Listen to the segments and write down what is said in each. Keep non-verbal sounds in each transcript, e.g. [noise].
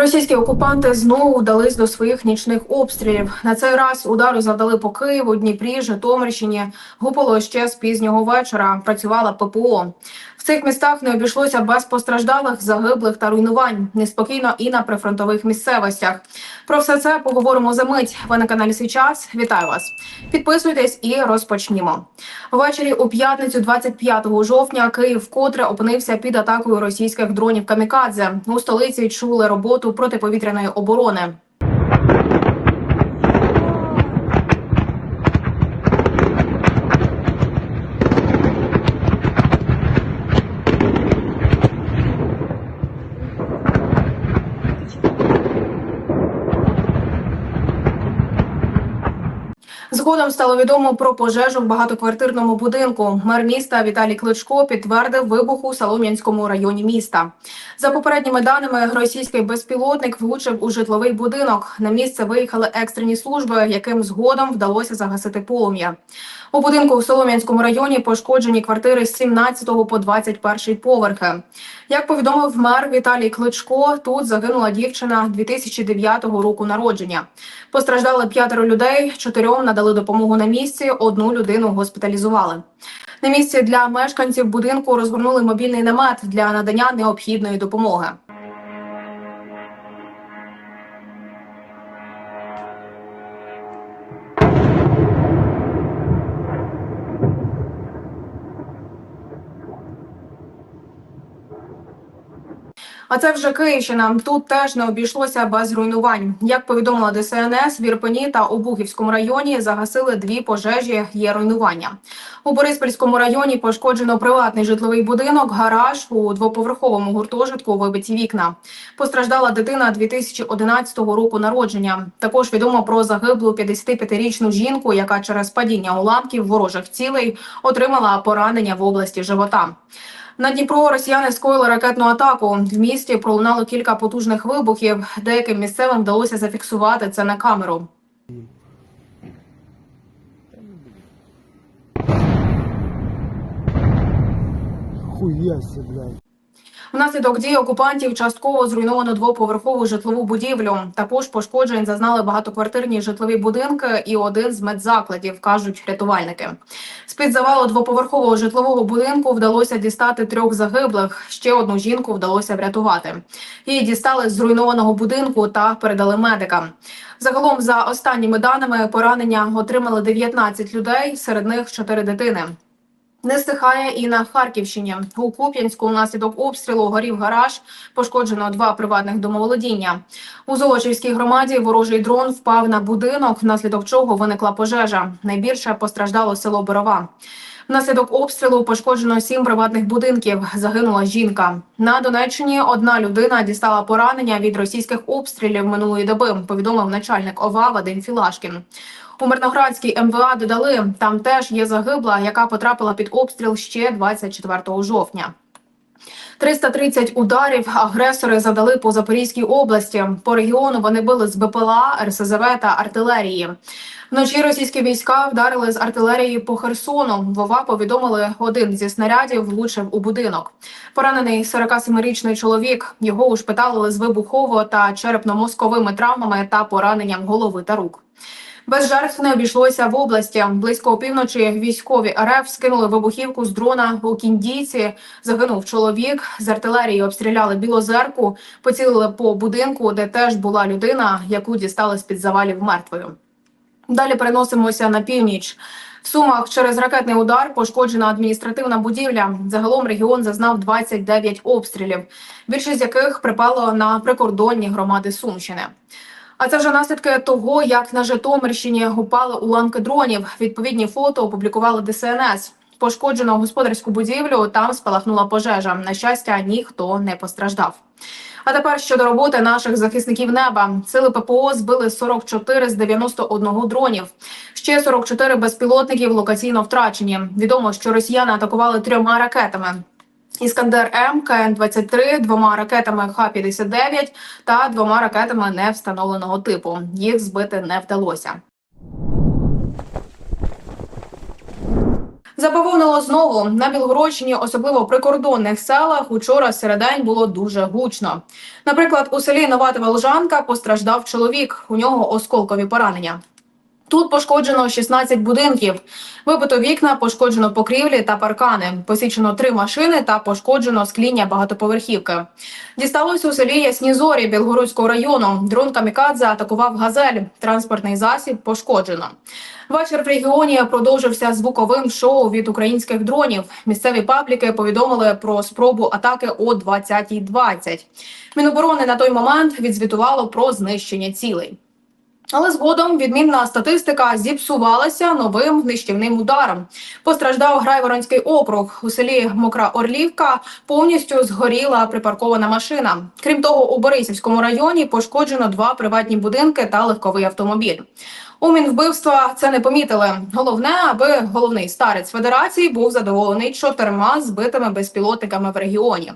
Російські окупанти знову вдались до своїх нічних обстрілів. На цей раз удари завдали по Києву, Дніпрі, Житомирщині. Гупало ще з пізнього вечора. Працювала ППО. В цих містах не обійшлося без постраждалих, загиблих та руйнувань. Неспокійно і на прифронтових місцевостях. Про все це поговоримо за мить. Ви на каналі «Свій час. Вітаю вас. Підписуйтесь і розпочнімо. Ввечері у п'ятницю, 25 жовтня, Київ вкотре опинився під атакою російських дронів камікадзе. У столиці чули роботу протиповітряної оборони. Згодом стало відомо про пожежу в багатоквартирному будинку. Мер міста Віталій Кличко підтвердив вибух у Солом'янському районі міста. За попередніми даними, російський безпілотник влучив у житловий будинок. На місце виїхали екстрені служби, яким згодом вдалося загасити полум'я. У будинку у Солом'янському районі пошкоджені квартири з 17 по 21 поверхи. Як повідомив мер Віталій Кличко, тут загинула дівчина 2009 року народження. Постраждали п'ятеро людей, чотирьом надали допомогу на місці, одну людину госпіталізували. На місці для мешканців будинку розгорнули мобільний намет для надання необхідної допомоги. А це вже Київщина. Тут теж не обійшлося без руйнувань. Як повідомила ДСНС, в Ірпені та Обухівському районі загасили дві пожежі. Є руйнування. У Бориспільському районі пошкоджено приватний житловий будинок, гараж у двоповерховому гуртожитку вибиті вікна. Постраждала дитина 2011 року народження. Також відомо про загиблу 55-річну жінку, яка через падіння уламків ворожих цілей отримала поранення в області живота. На Дніпро росіяни скоїли ракетну атаку. В місті пролунало кілька потужних вибухів. Деяким місцевим вдалося зафіксувати це на камеру. Хуяся, блядь. Внаслідок дій окупантів частково зруйновано двоповерхову житлову будівлю. Також пошкоджень зазнали багатоквартирні житлові будинки і один з медзакладів, кажуть рятувальники. З під завалу двоповерхового житлового будинку вдалося дістати трьох загиблих. Ще одну жінку вдалося врятувати. Її дістали з зруйнованого будинку та передали медикам. Загалом, за останніми даними, поранення отримали 19 людей, серед них 4 дитини. Не стихає і на Харківщині. У Куп'янську внаслідок обстрілу горів гараж, пошкоджено два приватних домоволодіння. У Золочівській громаді ворожий дрон впав на будинок, внаслідок чого виникла пожежа. Найбільше постраждало село Борова. Внаслідок обстрілу пошкоджено сім приватних будинків. Загинула жінка. На Донеччині одна людина дістала поранення від російських обстрілів минулої доби. Повідомив начальник ОВА Вадим Філашкін. У Мирноградській МВА додали, там теж є загибла, яка потрапила під обстріл ще 24 жовтня. 330 ударів агресори завдали по Запорізькій області. По регіону вони били з БПЛА, РСЗВ та артилерії. Вночі російські війська вдарили з артилерії по Херсону. Вова повідомили, один зі снарядів влучив у будинок. Поранений 47-річний чоловік. Його ушпиталили з вибухово та черепно-мозковими травмами та пораненням голови та рук. Без жертв не обійшлося в області. Близько опівночі військові РФ скинули вибухівку з дрона у кіндійці. Загинув чоловік. З артилерії обстріляли білозерку, поцілили по будинку, де теж була людина, яку дістали з під завалів мертвою. Далі переносимося на північ. В Сумах через ракетний удар пошкоджена адміністративна будівля. Загалом регіон зазнав 29 обстрілів, більшість з яких припало на прикордонні громади Сумщини. А це вже наслідки того, як на Житомирщині упали уламки дронів. Відповідні фото опублікували ДСНС. Пошкоджено господарську будівлю. Там спалахнула пожежа. На щастя, ніхто не постраждав. А тепер щодо роботи наших захисників неба, сили ППО збили 44 з 91 дронів. Ще 44 безпілотників локаційно втрачені. Відомо, що росіяни атакували трьома ракетами. Іскандер М, КН-23, двома ракетами Х-59 та двома ракетами невстановленого типу. Їх збити не вдалося. Забавовнило знову на Білгородщині, особливо прикордонних селах. Учора середень було дуже гучно. Наприклад, у селі Новатова Лужанка постраждав чоловік. У нього осколкові поранення. Тут пошкоджено 16 будинків. Вибито вікна, пошкоджено покрівлі та паркани. Посічено три машини та пошкоджено скління багатоповерхівки. Дісталось у селі Ясні Зорі Білгородського району. Дрон Камікадзе атакував газель. Транспортний засіб пошкоджено. Вечір в регіоні продовжився звуковим шоу від українських дронів. Місцеві пабліки повідомили про спробу атаки о 20.20. Міноборони на той момент відзвітувало про знищення цілей. Але згодом відмінна статистика зіпсувалася новим нищівним ударом. Постраждав Грайворонський округ. У селі Мокра Орлівка повністю згоріла припаркована машина. Крім того, у Борисівському районі пошкоджено два приватні будинки та легковий автомобіль. У Мінвбивства це не помітили. Головне, аби головний старець федерації був задоволений чотирма збитими безпілотниками в регіоні.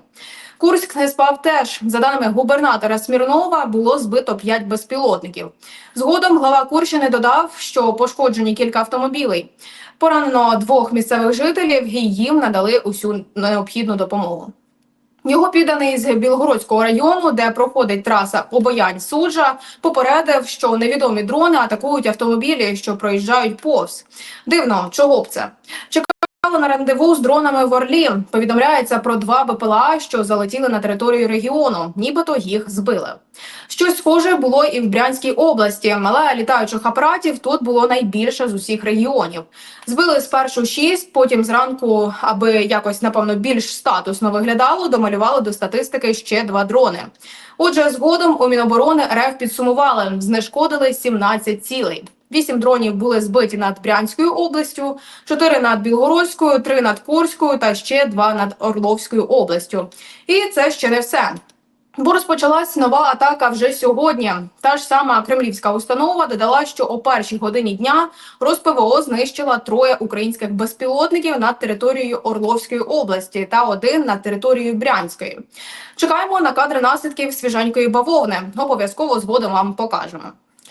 Курськ не спав теж. За даними губернатора Смірнова, було збито 5 безпілотників. Згодом глава Курщини додав, що пошкоджені кілька автомобілей. Поранено двох місцевих жителів і їм надали усю необхідну допомогу. Його підданий з Білгородського району, де проходить траса Обоянь Суджа, попередив, що невідомі дрони атакують автомобілі, що проїжджають повз. Дивно, чого б це? На рандеву з дронами в Орлі. Повідомляється про два БПЛА, що залетіли на територію регіону, нібито їх збили. Щось схоже було і в Брянській області, але літаючих апаратів тут було найбільше з усіх регіонів. Збили спершу шість, потім зранку, аби якось напевно більш статусно виглядало, домалювали до статистики ще два дрони. Отже, згодом у Міноборони РФ підсумували, знешкодили 17 цілей. Вісім дронів були збиті над Брянською областю, чотири над Білгородською, три над Курською та ще два над Орловською областю. І це ще не все. Бо розпочалась нова атака вже сьогодні. Та ж сама кремлівська установа додала, що о першій годині дня РосПВО знищила троє українських безпілотників над територією Орловської області та один над територією Брянської. Чекаємо на кадри наслідків свіженької бавовни. Обов'язково згодом вам покажемо.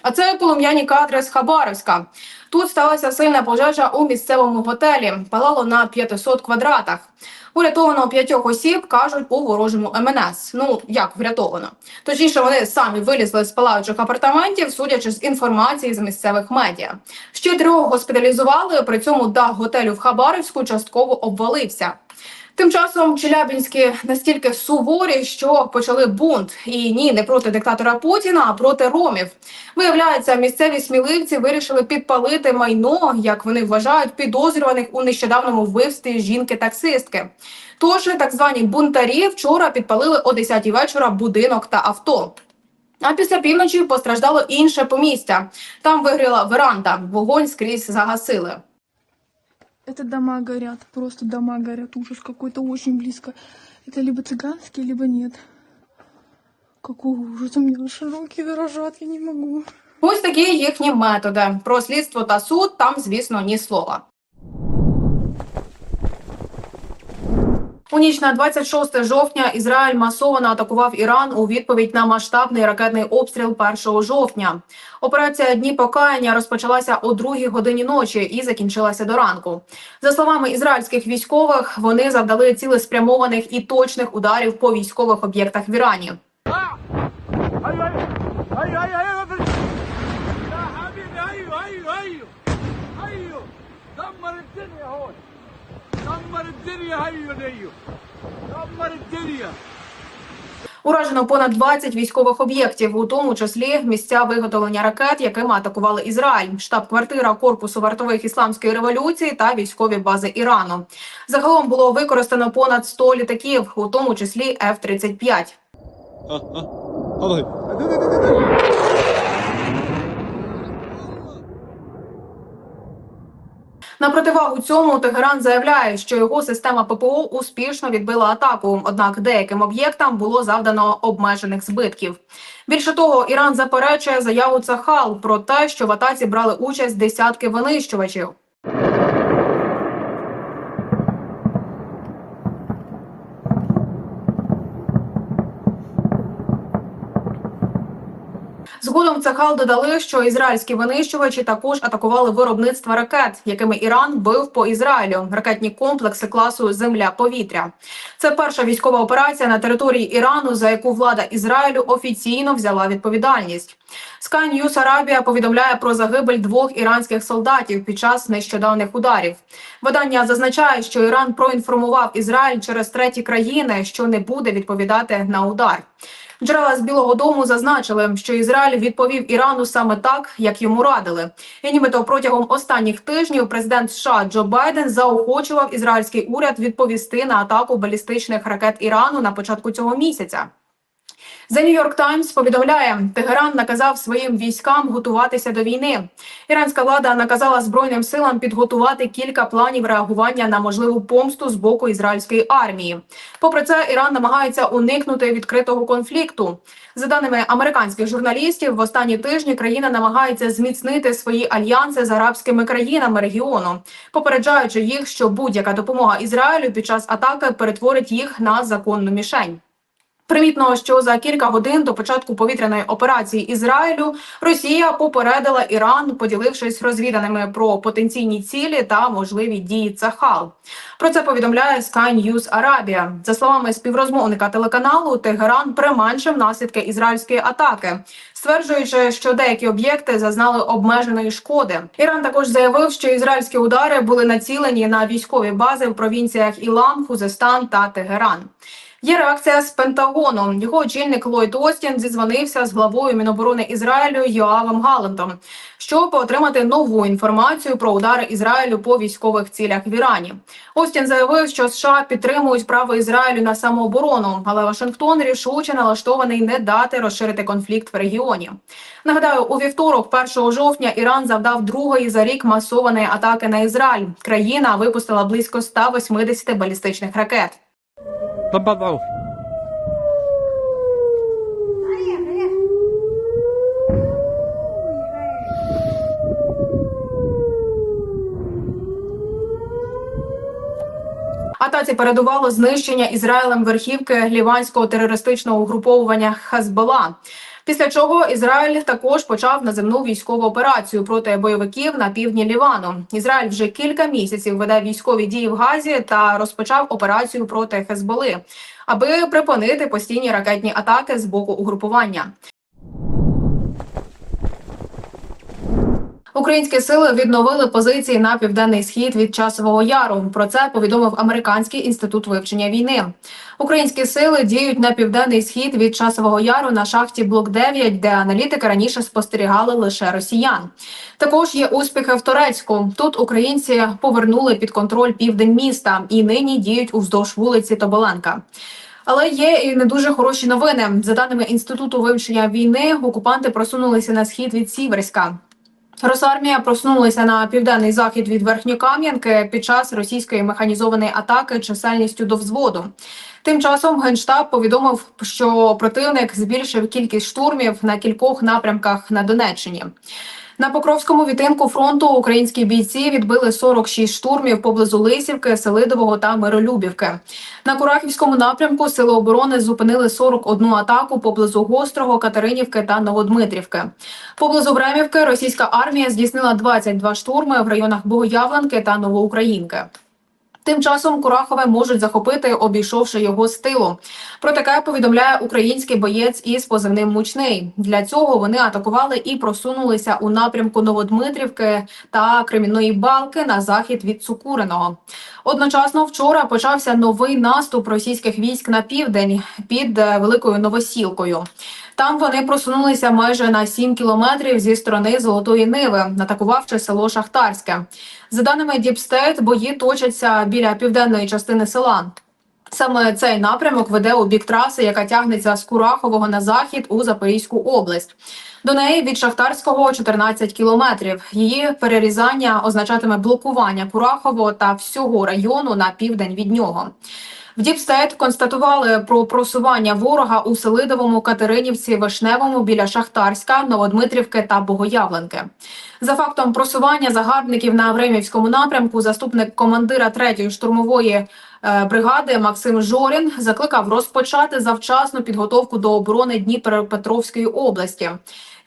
А це полум'яні кадри з Хабаровська. Тут сталася сильна пожежа у місцевому готелі. Палало на 500 квадратах. Урятовано п'ятьох осіб, кажуть, у ворожому МНС. Ну як врятовано? Точніше, вони самі вилізли з палаючих апартаментів, судячи з інформації з місцевих медіа. Ще трьох госпіталізували. При цьому дах готелю в Хабаровську частково обвалився. Тим часом челябінські настільки суворі, що почали бунт. І ні, не проти диктатора Путіна, а проти ромів. Виявляється, місцеві сміливці вирішили підпалити майно, як вони вважають, підозрюваних у нещодавному вбивстві жінки-таксистки. Тож так звані бунтарі вчора підпалили о 10 вечора будинок та авто. А після півночі постраждало інше помістя. Там вигріла веранда. Вогонь скрізь загасили. Это дома горят, просто дома горят, ужас какой-то очень близко. Это либо цыганские, либо нет. Какой ужас, у меня аж руки дрожат, я не могу. Ось такі їхні методи. Про слідство та суд там, звісно, ні слова. У ніч на 26 жовтня Ізраїль масово атакував Іран у відповідь на масштабний ракетний обстріл 1 жовтня. Операція Дні покаяння розпочалася о 2 годині ночі і закінчилася до ранку. За словами ізраїльських військових, вони завдали цілеспрямованих і точних ударів по військових об'єктах в Ірані. ايوه ايوه ايوه ايوه ايوه يا حبيبي ايوه ايوه ايوه ايوه دمر الدنيا هون دمر الدنيا ايوه ايوه دمر الدنيا Уражено понад 20 військових об'єктів, у тому числі місця виготовлення ракет, якими атакували Ізраїль, штаб-квартира корпусу вартових ісламської революції та військові бази Ірану. Загалом було використано понад 100 літаків, у тому числі F-35. На противагу цьому Тегеран заявляє, що його система ППО успішно відбила атаку. Однак деяким об'єктам було завдано обмежених збитків. Більше того, Іран заперечує заяву Цахал про те, що в атаці брали участь десятки винищувачів. Згодом Цехал додали, що ізраїльські винищувачі також атакували виробництва ракет, якими Іран бив по Ізраїлю ракетні комплекси класу Земля-повітря. Це перша військова операція на території Ірану, за яку влада Ізраїлю офіційно взяла відповідальність. Sky News Арабія повідомляє про загибель двох іранських солдатів під час нещодавних ударів. Видання зазначає, що Іран проінформував Ізраїль через треті країни, що не буде відповідати на удар. Джерела з Білого Дому зазначили, що Ізраїль відповів Ірану саме так, як йому радили. І нібито протягом останніх тижнів президент США Джо Байден заохочував ізраїльський уряд відповісти на атаку балістичних ракет Ірану на початку цього місяця. The New York Times повідомляє, Тегеран наказав своїм військам готуватися до війни. Іранська влада наказала збройним силам підготувати кілька планів реагування на можливу помсту з боку ізраїльської армії. Попри це, Іран намагається уникнути відкритого конфлікту. За даними американських журналістів, в останні тижні країна намагається зміцнити свої альянси з арабськими країнами регіону, попереджаючи їх, що будь-яка допомога Ізраїлю під час атаки перетворить їх на законну мішень. Примітно, що за кілька годин до початку повітряної операції Ізраїлю Росія попередила Іран, поділившись розвіданими про потенційні цілі та можливі дії Цахал. Про це повідомляє Sky News Арабія. За словами співрозмовника телеканалу, Тегеран применшив наслідки ізраїльської атаки, стверджуючи, що деякі об'єкти зазнали обмеженої шкоди. Іран також заявив, що ізраїльські удари були націлені на військові бази в провінціях Ілам, Хузестан та Тегеран. Є реакція з Пентагону. Його очільник Ллойд Остін зізвонився з главою Міноборони Ізраїлю Йоавом Галантом, щоб отримати нову інформацію про удари Ізраїлю по військових цілях в Ірані. Остін заявив, що США підтримують право Ізраїлю на самооборону, але Вашингтон рішуче налаштований не дати розширити конфлікт в регіоні. Нагадаю, у вівторок, 1 жовтня, Іран завдав другої за рік масованої атаки на Ізраїль. Країна випустила близько 180 балістичних ракет. Добавав. Атаці передувало знищення Ізраїлем верхівки ліванського терористичного угруповування Хазбала. Після чого Ізраїль також почав наземну військову операцію проти бойовиків на півдні Лівану. Ізраїль вже кілька місяців веде військові дії в Газі та розпочав операцію проти Хезболи, аби припинити постійні ракетні атаки з боку угрупування. Українські сили відновили позиції на південний схід від часового яру. Про це повідомив американський інститут вивчення війни. Українські сили діють на південний схід від часового яру на шахті Блок 9 де аналітики раніше спостерігали лише росіян. Також є успіхи в Торецьку. Тут українці повернули під контроль південь міста і нині діють уздовж вулиці Тоболенка. Але є і не дуже хороші новини. За даними інституту вивчення війни, окупанти просунулися на схід від Сіверська. Росармія проснулася на південний захід від Верхньокам'янки під час російської механізованої атаки чисельністю до взводу. Тим часом генштаб повідомив, що противник збільшив кількість штурмів на кількох напрямках на Донеччині. На Покровському відтинку фронту українські бійці відбили 46 штурмів поблизу Лисівки, Селидового та Миролюбівки. На Курахівському напрямку сили оборони зупинили 41 атаку поблизу Гострого, Катеринівки та Новодмитрівки. Поблизу Времівки російська армія здійснила 22 штурми в районах Богоявленки та Новоукраїнки. Тим часом Курахове можуть захопити, обійшовши його з тилу. Про таке повідомляє український боєць із позивним Мучний. Для цього вони атакували і просунулися у напрямку Новодмитрівки та Кремінної балки на захід від Цукуриного. Одночасно вчора почався новий наступ російських військ на південь під е, Великою Новосілкою. Там вони просунулися майже на 7 кілометрів зі сторони Золотої Ниви, атакувавши село Шахтарське. За даними Діпстейт, бої точаться біля південної частини села. Саме цей напрямок веде у бік траси, яка тягнеться з Курахового на захід у Запорізьку область. До неї від Шахтарського 14 кілометрів. Її перерізання означатиме блокування Курахового та всього району на південь від нього. В Діпстейт констатували про просування ворога у Селидовому, Катеринівці, Вишневому біля Шахтарська, Новодмитрівки та Богоявленки. За фактом просування загарбників на Времівському напрямку, заступник командира 3-ї штурмової е, бригади Максим Жорін закликав розпочати завчасну підготовку до оборони Дніпропетровської області.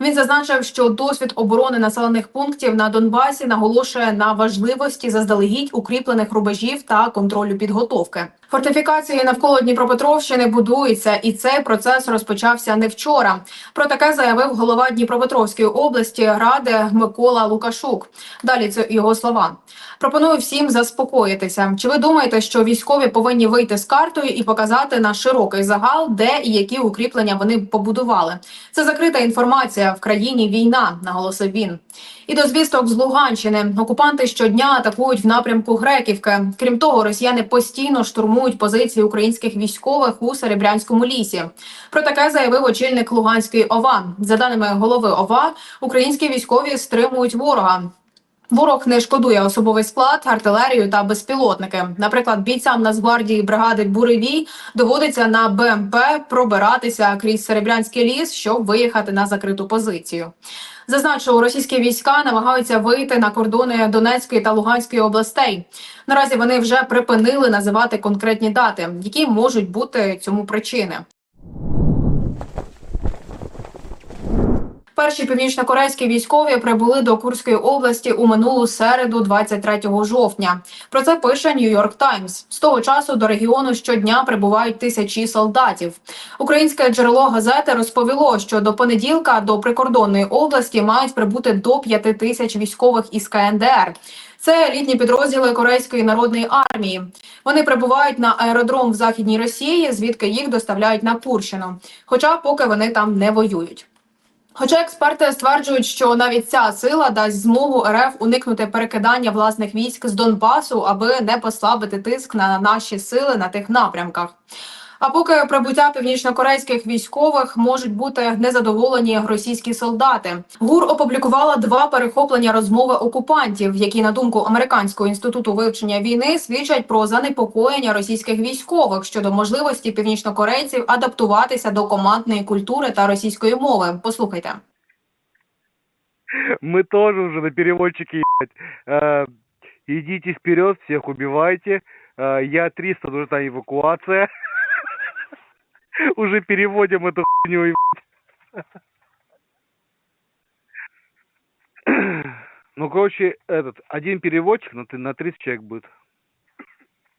Він зазначив, що досвід оборони населених пунктів на Донбасі наголошує на важливості заздалегідь укріплених рубежів та контролю підготовки. Фортифікації навколо Дніпропетровщини будуються, і цей процес розпочався не вчора. Про таке заявив голова Дніпропетровської області ради Микола Лукашук. Далі це його слова. Пропоную всім заспокоїтися. Чи ви думаєте, що військові повинні вийти з картою і показати на широкий загал, де і які укріплення вони побудували? Це закрита інформація в країні війна, наголосив він. І до звісток з Луганщини окупанти щодня атакують в напрямку Греківки. Крім того, росіяни постійно штурмують позиції українських військових у Серебрянському лісі. Про таке заявив очільник Луганської ОВА. За даними голови ОВА, українські військові стримують ворога. Ворог не шкодує особовий склад, артилерію та безпілотники. Наприклад, бійцям Нацгвардії бригади Буревій доводиться на БМП пробиратися крізь Серебрянський ліс, щоб виїхати на закриту позицію. Зазначу, російські війська намагаються вийти на кордони Донецької та Луганської областей. Наразі вони вже припинили називати конкретні дати, які можуть бути цьому причини. Перші північнокорейські військові прибули до Курської області у минулу середу, 23 жовтня. Про це пише Нью-Йорк Таймс. З того часу до регіону щодня прибувають тисячі солдатів. Українське джерело газети розповіло, що до понеділка до прикордонної області мають прибути до 5 тисяч військових із КНДР. Це елітні підрозділи Корейської народної армії. Вони прибувають на аеродром в західній Росії, звідки їх доставляють на Курщину. Хоча поки вони там не воюють. Хоча експерти стверджують, що навіть ця сила дасть змогу РФ уникнути перекидання власних військ з Донбасу, аби не послабити тиск на наші сили на тих напрямках. А поки прибуття північнокорейських військових можуть бути незадоволені російські солдати. ГУР опублікувала два перехоплення розмови окупантів, які на думку американського інституту вивчення війни свідчать про занепокоєння російських військових щодо можливості північнокорейців адаптуватися до командної культури та російської мови. Послухайте. Мы тоже уже на переводчике, ебать. Э, идите вперед, всех убивайте. Э, я 300, нужна эвакуация. [laughs] [laughs] Уже переводим эту хуйню, ебать. [clears throat] Ну, короче, этот, один переводчик на, ты- на 30 человек будет.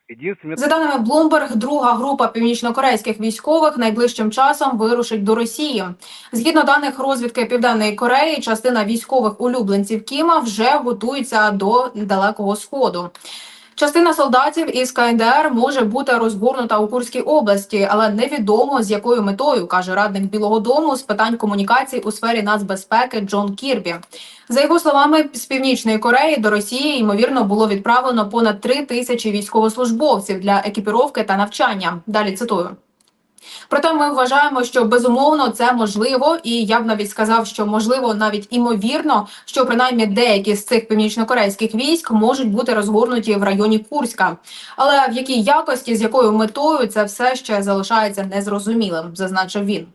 Единственный За даними Bloomberg, друга група північнокорейських військових найближчим часом вирушить до Росії. Згідно даних розвідки Південної Кореї, частина військових улюбленців Кіма вже готується до далекого сходу. Частина солдатів із КНДР може бути розгорнута у Курській області, але невідомо з якою метою, каже радник Білого Дому з питань комунікацій у сфері нацбезпеки Джон Кірбі. За його словами, з північної Кореї до Росії ймовірно було відправлено понад три тисячі військовослужбовців для екіпіровки та навчання. Далі цитую. Проте ми вважаємо, що безумовно це можливо, і я б навіть сказав, що можливо навіть імовірно, що принаймні деякі з цих північнокорейських військ можуть бути розгорнуті в районі Курська. Але в якій якості, з якою метою, це все ще залишається незрозумілим, зазначив він.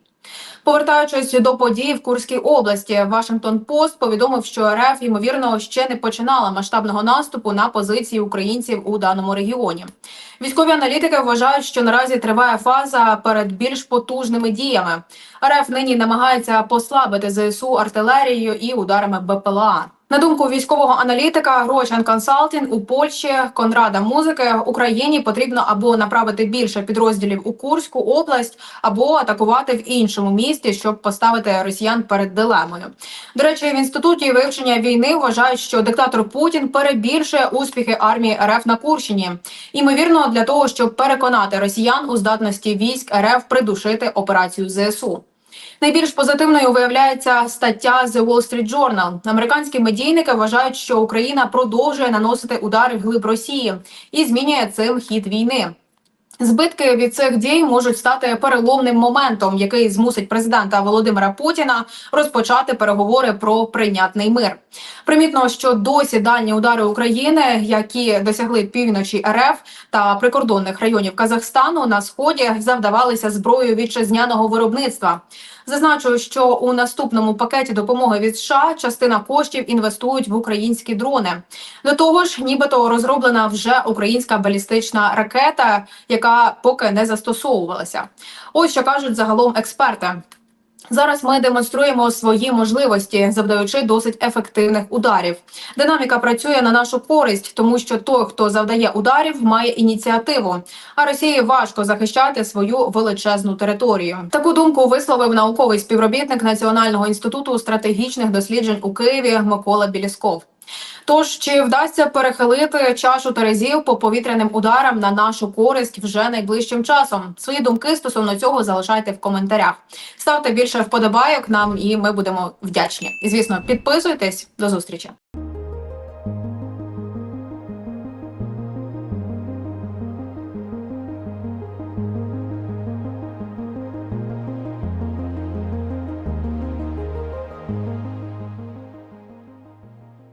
Повертаючись до подій в Курській області, Вашингтон Пост повідомив, що РФ ймовірно ще не починала масштабного наступу на позиції українців у даному регіоні. Військові аналітики вважають, що наразі триває фаза перед більш потужними діями. РФ нині намагається послабити ЗСУ артилерією і ударами БПЛА. На думку військового аналітика Рочан Консалтін у Польщі Конрада Музики Україні потрібно або направити більше підрозділів у Курську область, або атакувати в іншому місті, щоб поставити росіян перед дилемою. До речі, в інституті вивчення війни вважають, що диктатор Путін перебільшує успіхи армії РФ на Курщині. Імовірно, для того, щоб переконати росіян у здатності військ РФ придушити операцію ЗСУ. Найбільш позитивною виявляється стаття The Wall Street Journal. Американські медійники вважають, що Україна продовжує наносити удари вглиб Росії і змінює цим хід війни. Збитки від цих дій можуть стати переломним моментом, який змусить президента Володимира Путіна розпочати переговори про прийнятний мир. Примітно, що досі дальні удари України, які досягли півночі РФ та прикордонних районів Казахстану на сході, завдавалися зброєю вітчизняного виробництва. Зазначу, що у наступному пакеті допомоги від США частина коштів інвестують в українські дрони. До того ж, нібито розроблена вже українська балістична ракета, яка поки не застосовувалася. Ось що кажуть загалом експерти. Зараз ми демонструємо свої можливості, завдаючи досить ефективних ударів. Динаміка працює на нашу користь, тому що той, хто завдає ударів, має ініціативу. А Росії важко захищати свою величезну територію. Таку думку висловив науковий співробітник Національного інституту стратегічних досліджень у Києві Микола Білісков. Тож чи вдасться перехилити чашу терезів по повітряним ударам на нашу користь вже найближчим часом? Свої думки стосовно цього залишайте в коментарях. Ставте більше вподобайок нам, і ми будемо вдячні. І звісно, підписуйтесь. До зустрічі.